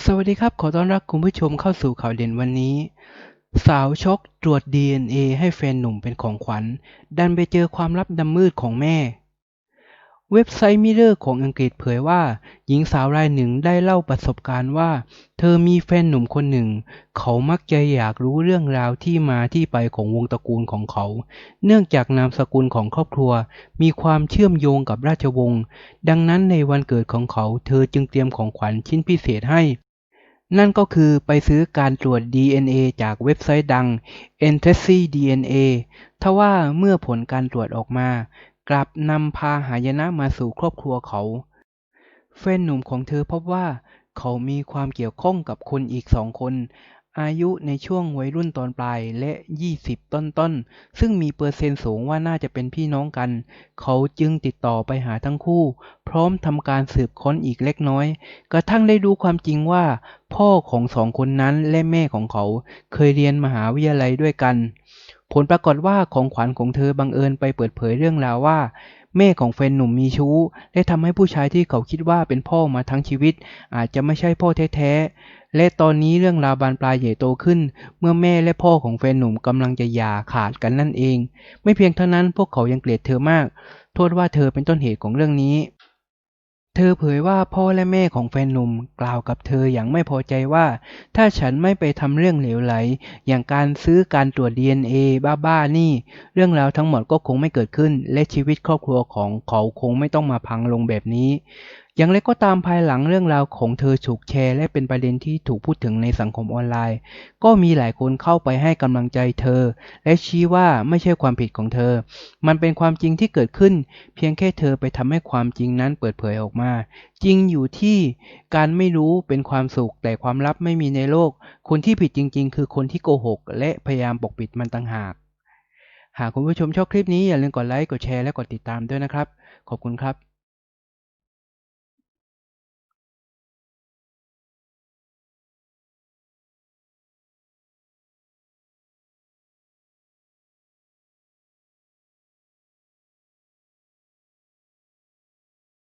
สวัสดีครับ ขอต้อนรับคุณผู้ชมเข้าสู่ข่าวเด่นวันนี้ สาวช็อกตรวจ DNA ให้แฟนหนุ่มเป็นของขวัญ ดันไปเจอความลับดำมืดของแม่ เว็บไซต์ Mirror ของอังกฤษเผยว่า หญิงสาวรายหนึ่งได้เล่าประสบการณ์ว่า เธอมีแฟนหนุ่มคนหนึ่ง เขามักจะอยากรู้เรื่องราวที่มาที่ไปของวงตระกูลของเขา เนื่องจากนามสกุลของครอบครัว มีความเชื่อมโยงกับราชวงศ์ ดังนั้นในวันเกิดของเขา เธอจึงเตรียมของขวัญชิ้นพิเศษให้ นั่นก็คือไปซื้อการตรวจ DNA จากเว็บไซต์ดัง Ancestry DNA ทว่าเมื่อผลการตรวจออกมา กลับนำพาหายนะมาสู่ครอบครัวเขา แฟนหนุ่มของเธอพบว่าเขามีความเกี่ยวข้องกับคนอีกสองคน อายุในช่วงวัยรุ่นตอนปลายและ 20 ต้นๆ ซึ่งมีเปอร์เซ็นต์สูงว่าน่าจะเป็นพี่น้องกัน เขาจึงติดต่อไปหาทั้งคู่ พร้อมทำการสืบค้นอีกเล็กน้อย กระทั่งได้รู้ความจริงว่า พ่อของสองคนนั้นและแม่ของเขาเคยเรียนมหาวิทยาลัยด้วยกัน ผลปรากฏว่าของขวัญของเธอบังเอิญไปเปิดเผยเรื่องราวว่า แม่ของแฟนหนุ่มมีชู้ และทำให้ผู้ชายที่เขาคิดว่าเป็นพ่อมาทั้งชีวิต อาจจะไม่ใช่พ่อแท้ๆ และตอนนี้เรื่องราวบานปลายใหญ่โตขึ้น เมื่อแม่และพ่อของแฟนหนุ่มกำลังจะหย่าขาดกันนั่นเอง ไม่เพียงเท่านั้นพวกเขายังเกลียดเธอมาก โทษว่าเธอเป็นต้นเหตุของเรื่องนี้ เธอเผยว่าพ่อและแม่ของแฟนหนุ่มกล่าวกับเธออย่างไม่พอใจว่า ถ้าฉันไม่ไปทำเรื่องเหลวไหล อย่างการซื้อการตรวจ DNA บ้าๆนี่ เรื่องราวทั้งหมดก็คงไม่เกิดขึ้น และชีวิตครอบครัวของเขาคงไม่ต้องมาพังลงแบบนี้ อย่างไรก็ตามภายหลังเรื่องราวของเธอถูกแชร์ และเป็นประเด็นที่ถูกพูดถึงในสังคมออนไลน์ ก็มีหลายคนเข้าไปให้กำลังใจเธอ และชี้ว่าไม่ใช่ความผิดของเธอ มันเป็นความจริงที่เกิดขึ้น เพียงแค่เธอไปทำให้ความจริงนั้นเปิดเผยออกมา จริงอยู่ที่การไม่รู้เป็นความสุข แต่ความลับไม่มีในโลก คนที่ผิดจริง ๆ คือคนที่โกหก และพยายามปกปิดมันต่างหาก หากคุณผู้ชมชอบคลิปนี้อย่าลืมกดไลค์กดแชร์และกดติดตามด้วยนะครับ ขอบคุณครับ